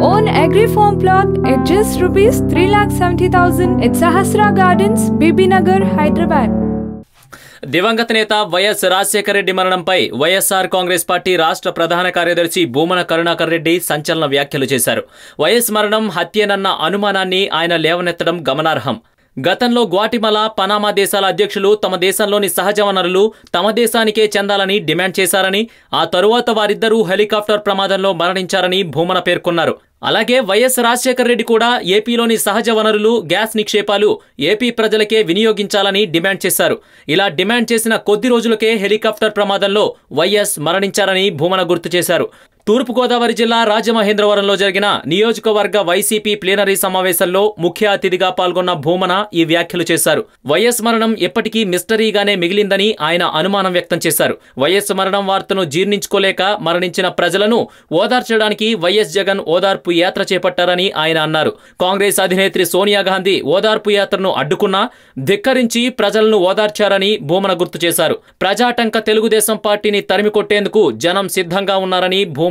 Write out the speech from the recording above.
own agri farm plot at just rupees 3,70,000 at Sahasra Gardens, Bibinagar, Hyderabad. దివంగత నేత YS Rajasekhara Reddy మరణంపై YSR Congress party రాష్ట్ర ప్రధాన కార్యదర్శి భూమన కరుణాకర్ రెడ్డి సంచలన వ్యాఖ్యలు చేశారు వైఎస్ మరణం హత్యేనన్న అనుమానాన్ని ఆయన లేవనెత్తడం గమనార్హం గతంలో గ్వాటిమల పనామా దేశాల అధ్యక్షులు తమ దేశంలోని సహజ వనరులు తమ దేశానికే చెందాలని డిమాండ్ చేశారని ఆ తరువాత వారిద్దరూ హెలికాప్టర్ ప్రమాదంలో మరణించారని భూమన పేర్కొన్నారు. అలాగే వైఎస్ రాజశేఖర రెడ్డి కూడా ఏపీలోని సహజ వనరులు గ్యాస్ నిక్షేపాలు ఏపీ ప్రజలకే వినియోగించాలని డిమాండ్ చేశారు. ఇలా డిమాండ్ చేసిన కొద్ది రోజులకే హెలికాప్టర్ ప్రమాదంలో వైఎస్ మరణించారని భూమన గుర్తు చేశారు. తూర్పుగోదావరి జిల్లా రాజమహేంద్రవరంలో జరిగిన నియోజకవర్గ వైసీపీ ప్లీనరీ సమావేశంలో ముఖ్య అతిథిగా పాల్గొన్న భూమన ఈ వ్యాఖ్యలు చేశారు. వైఎస్ మరణం ఎప్పటికీ మిస్టరీగానే మిగిలిందని ఆయన అనుమానం వ్యక్తం చేశారు. వైఎస్ మరణం వార్తను జీర్ణించుకోలేక మరణించిన ప్రజలను ఓదార్చడానికి వైఎస్ జగన్ ఓదార్పు యాత్ర చేపట్టారని ఆయన అన్నారు. కాంగ్రెస్ అధినేత్రి సోనియా గాంధీ ఓదార్పు యాత్రను అడ్డుకున్నా ధిక్కరించి ప్రజలను ఓదార్చారని భూమన గుర్తు చేశారు. ప్రజాటంక తెలుగుదేశం పార్టీని తరిమి కొట్టేందుకు జనం సిద్ధంగా ఉన్నారని భూమన